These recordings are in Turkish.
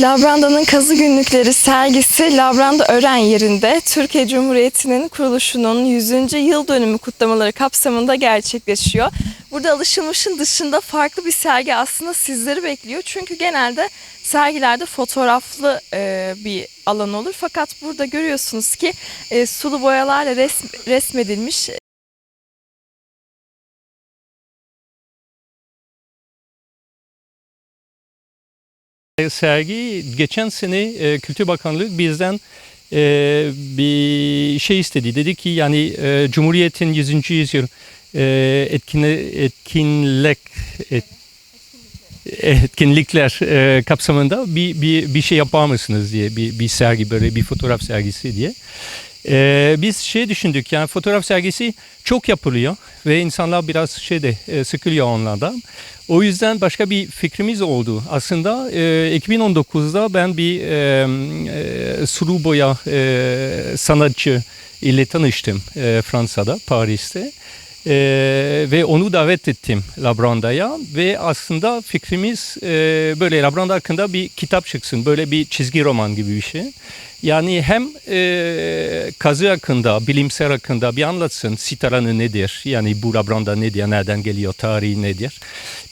Labranda'nın Kazı Günlükleri sergisi Labranda Ören yerinde Türkiye Cumhuriyeti'nin kuruluşunun 100. yıl dönümü kutlamaları kapsamında gerçekleşiyor. Burada alışılmışın dışında farklı bir sergi aslında sizleri bekliyor. Çünkü genelde sergilerde fotoğraflı e, bir alan olur. Fakat burada görüyorsunuz ki e, sulu boyalarla resm- resmedilmiş Sergi geçen sene e, Kültür Bakanlığı bizden e, bir şey istedi. Dedi ki yani e, Cumhuriyet'in 100. yüzyıl e, etkinle, etkinlik et, etkinlikler e, kapsamında bir, bir, bir şey yapar mısınız diye bir, bir sergi böyle bir fotoğraf sergisi diye. E, biz şey düşündük yani fotoğraf sergisi çok yapılıyor ve insanlar biraz şeyde e, sıkılıyor onlardan. O yüzden başka bir fikrimiz oldu. Aslında e, 2019'da ben bir e, e, sulu boya e, sanatçı ile tanıştım e, Fransa'da, Paris'te. E, ve onu davet ettim Labranda'ya ve aslında fikrimiz e, böyle Labranda hakkında bir kitap çıksın. Böyle bir çizgi roman gibi bir şey. Yani hem e, kazı hakkında, bilimsel hakkında bir anlatsın. Sitaranı nedir? Yani bu Labranda nedir? Nereden geliyor? Tarihi nedir?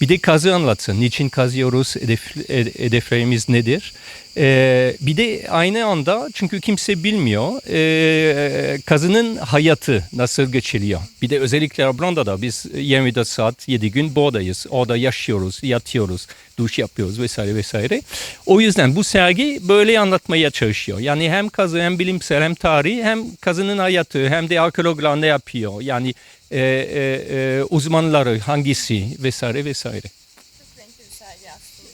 Bir de kazı anlatsın. Niçin kazıyoruz? Hedef, hedeflerimiz nedir? Ee, bir de aynı anda çünkü kimse bilmiyor e, kazının hayatı nasıl geçiriyor. Bir de özellikle Labranda'da biz 24 saat 7 gün buradayız. Orada yaşıyoruz, yatıyoruz, duş yapıyoruz vesaire vesaire. O yüzden bu sergi böyle anlatmaya çalışıyor. Yani hem kazı hem bilimsel hem tarihi hem kazının hayatı hem de arkeologlar ne yapıyor. Yani e, e, e, uzmanları hangisi vesaire vesaire.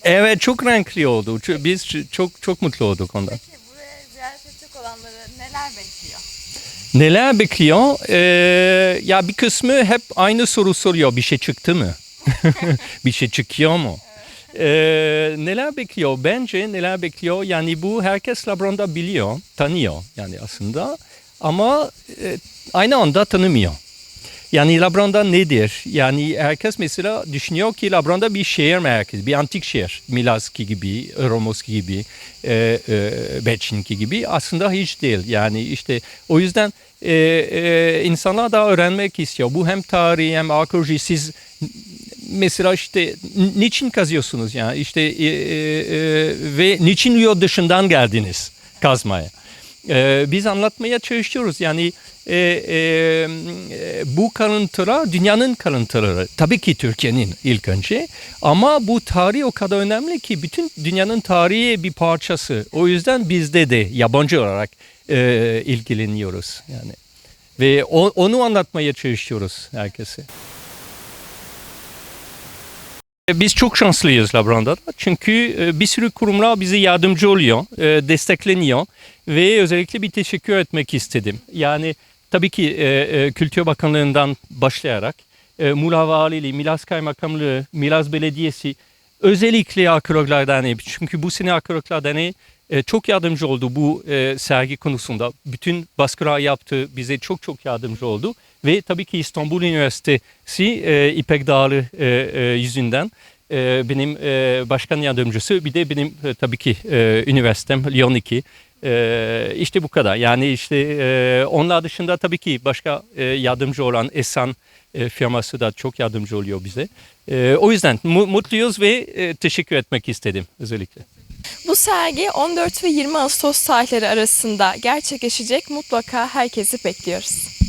Evet çok renkli oldu. Ç- Biz çok çok mutlu olduk ondan. Peki buraya ziyaret edecek olanları neler bekliyor? Neler bekliyor? Ee, ya bir kısmı hep aynı soru soruyor. Bir şey çıktı mı? bir şey çıkıyor mu? Ee, neler bekliyor? Bence neler bekliyor? Yani bu herkes Labranda biliyor, tanıyor yani aslında. Ama e, aynı anda tanımıyor. Yani Labranda nedir? Yani herkes mesela düşünüyor ki Labranda bir şehir merkezi, bir antik şehir. Milaski gibi, Romoski gibi, e, e, Belçinki gibi. Aslında hiç değil. Yani işte o yüzden e, e, insanlar da öğrenmek istiyor. Bu hem tarihi hem arkeoloji. Siz mesela işte niçin kazıyorsunuz yani işte e, e, e, ve niçin yurt dışından geldiniz kazmaya? Ee, biz anlatmaya çalışıyoruz. Yani e, e, e, bu kalıntılar dünyanın kalıntıları. Tabii ki Türkiye'nin ilk önce. Ama bu tarih o kadar önemli ki bütün dünyanın tarihi bir parçası. O yüzden bizde de yabancı olarak e, ilgileniyoruz. Yani ve onu anlatmaya çalışıyoruz herkese. Biz çok şanslıyız Labranda'da çünkü e, bir sürü kurumlar bize yardımcı oluyor, e, destekleniyor ve özellikle bir teşekkür etmek istedim. Yani tabii ki e, Kültür Bakanlığı'ndan başlayarak Muğla Valiliği, Milas Kaymakamlığı, Milas Belediyesi özellikle Arkeologlar Derneği çünkü bu sene Arkeologlar Derneği e, çok yardımcı oldu bu e, sergi konusunda. Bütün baskılar yaptı, bize çok çok yardımcı oldu. Ve tabii ki İstanbul Üniversitesi e, İpek Dağlı e, e, yüzünden e, benim e, başkan yardımcısı bir de benim e, tabii ki e, üniversitem Lyon 2. E, işte bu kadar. Yani işte e, onlar dışında tabii ki başka e, yardımcı olan Esan e, firması da çok yardımcı oluyor bize. E, o yüzden mu- mutluyuz ve e, teşekkür etmek istedim özellikle. Bu sergi 14 ve 20 Ağustos tarihleri arasında gerçekleşecek. Mutlaka herkesi bekliyoruz.